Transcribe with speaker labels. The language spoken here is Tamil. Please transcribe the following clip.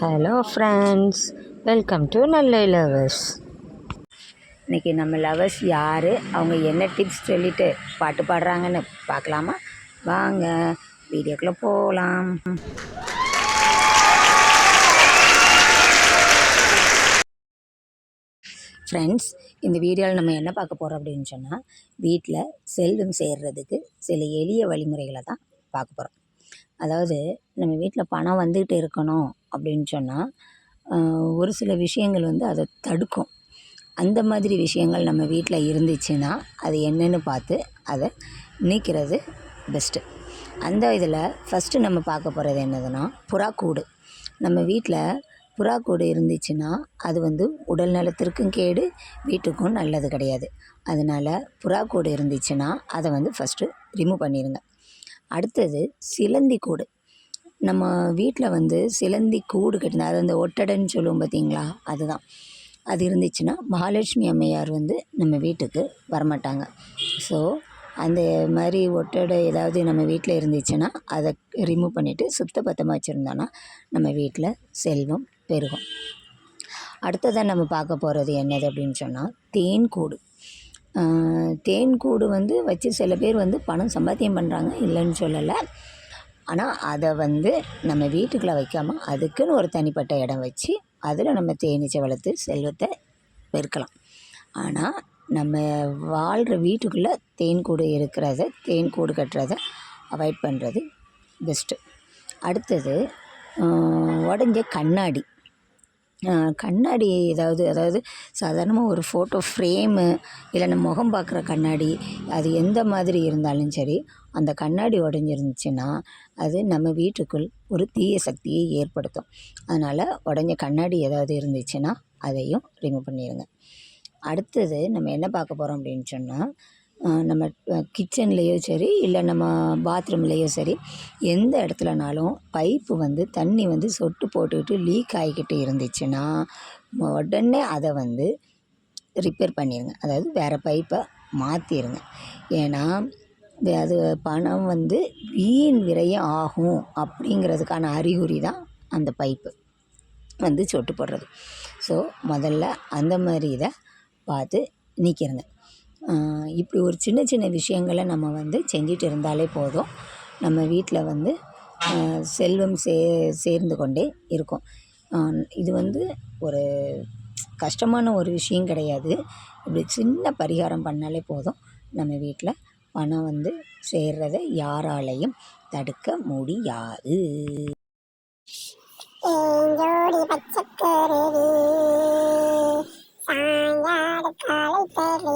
Speaker 1: ஹலோ ஃப்ரெண்ட்ஸ் வெல்கம் டு நல்ல லவர்ஸ் இன்றைக்கி நம்ம லவர்ஸ் யார்? அவங்க என்ன டிப்ஸ் சொல்லிட்டு பாட்டு பாடுறாங்கன்னு பார்க்கலாமா? வாங்க வீடியோக்குள்ளே போகலாம் ஃப்ரெண்ட்ஸ் இந்த வீடியோவில் நம்ம என்ன பார்க்க போகிறோம் அப்படின்னு சொன்னால் வீட்டில் செல்வம் சேர்றதுக்கு சில எளிய வழிமுறைகளை தான் பார்க்க போகிறோம் அதாவது நம்ம வீட்டில் பணம் வந்துக்கிட்டு இருக்கணும் அப்படின்னு சொன்னால் ஒரு சில விஷயங்கள் வந்து அதை தடுக்கும். அந்த மாதிரி விஷயங்கள் நம்ம வீட்டில் இருந்துச்சுன்னா அது என்னன்னு பார்த்து அதை நீக்கிறது பெஸ்ட்டு அந்த இதில் ஃபஸ்ட்டு நம்ம பார்க்க போகிறது என்னதுன்னா புறாக்கூடு நம்ம வீட்டில் புறாக்கூடு இருந்துச்சுன்னா அது வந்து உடல் நலத்திற்கும் கேடு வீட்டுக்கும் நல்லது கிடையாது. அதனால் புறாக்கூடு இருந்துச்சுன்னா அதை வந்து ஃபஸ்ட்டு ரிமூவ் பண்ணிடுங்க அடுத்தது சிலந்தி கூடு. நம்ம வீட்டில் வந்து சிலந்தி கூடு கட்டினா அது அந்த ஒட்டடைன்னு சொல்லுவோம் பார்த்தீங்களா அதுதான். அது இருந்துச்சுன்னா மகாலட்சுமி அம்மையார் வந்து நம்ம வீட்டுக்கு வரமாட்டாங்க. ஸோ அந்த மாதிரி ஒட்டடை ஏதாவது நம்ம வீட்டில் இருந்துச்சுன்னா அதை ரிமூவ் பண்ணிவிட்டு சுத்தபத்தமாக வச்சுருந்தோன்னா நம்ம வீட்டில் செல்வம் பெருகும். அடுத்ததாக நம்ம பார்க்க போகிறது என்னது அப்படின்னு சொன்னால் தேன் கூடு. தேன் கூடு வந்து வச்சு சில பேர் வந்து பணம் சம்பாத்தியம் பண்ணுறாங்க இல்லைன்னு சொல்லலை. ஆனால் அதை வந்து நம்ம வீட்டுக்குள்ளே வைக்காமல் அதுக்குன்னு ஒரு தனிப்பட்ட இடம் வச்சு அதில் நம்ம தேனீச்சை வளர்த்து செல்வத்தை பெருக்கலாம். ஆனால் நம்ம வாழ்கிற வீட்டுக்குள்ளே தேன் கூடு இருக்கிறத தேன் கூடு கட்டுறத அவாய்ட் பண்ணுறது பெஸ்ட்டு. அடுத்தது உடஞ்ச கண்ணாடி. கண்ணாடி ஏதாவது அதாவது சாதாரணமாக ஒரு ஃபோட்டோ ஃப்ரேமு இல்லை நம்ம முகம் பார்க்குற கண்ணாடி அது எந்த மாதிரி இருந்தாலும் சரி அந்த கண்ணாடி உடஞ்சிருந்துச்சின்னா அது நம்ம வீட்டுக்குள் ஒரு தீய சக்தியை ஏற்படுத்தும். அதனால் உடஞ்ச கண்ணாடி ஏதாவது இருந்துச்சுன்னா அதையும் ரிமூவ் பண்ணிடுங்க அடுத்தது நம்ம என்ன பார்க்க போகிறோம் அப்படின்னு சொன்னால் நம்ம கிச்சன்லேயோ சரி இல்லை நம்ம பாத்ரூம்லேயோ சரி எந்த இடத்துலனாலும் பைப்பு வந்து தண்ணி வந்து சொட்டு போட்டுக்கிட்டு லீக் ஆகிக்கிட்டு இருந்துச்சுன்னா உடனே அதை வந்து ரிப்பேர் பண்ணிடுங்க அதாவது வேறு பைப்பை மாற்றிடுங்க ஏன்னா அது பணம் வந்து வீண் விரையும் ஆகும் அப்படிங்கிறதுக்கான அறிகுறி தான் அந்த பைப்பு வந்து சொட்டு போடுறது. ஸோ முதல்ல அந்த மாதிரி இதை பார்த்து நீக்கிடுங்க இப்படி ஒரு சின்ன சின்ன விஷயங்களை நம்ம வந்து செஞ்சுட்டு இருந்தாலே போதும். நம்ம வீட்டில் வந்து செல்வம் சே சேர்ந்து கொண்டே இருக்கும். இது வந்து ஒரு கஷ்டமான ஒரு விஷயம் கிடையாது. இப்படி சின்ன பரிகாரம் பண்ணாலே போதும். நம்ம வீட்டில் பணம் வந்து சேர்றதை யாராலையும் தடுக்க முடியாது.
Speaker 2: ஜோடி காலை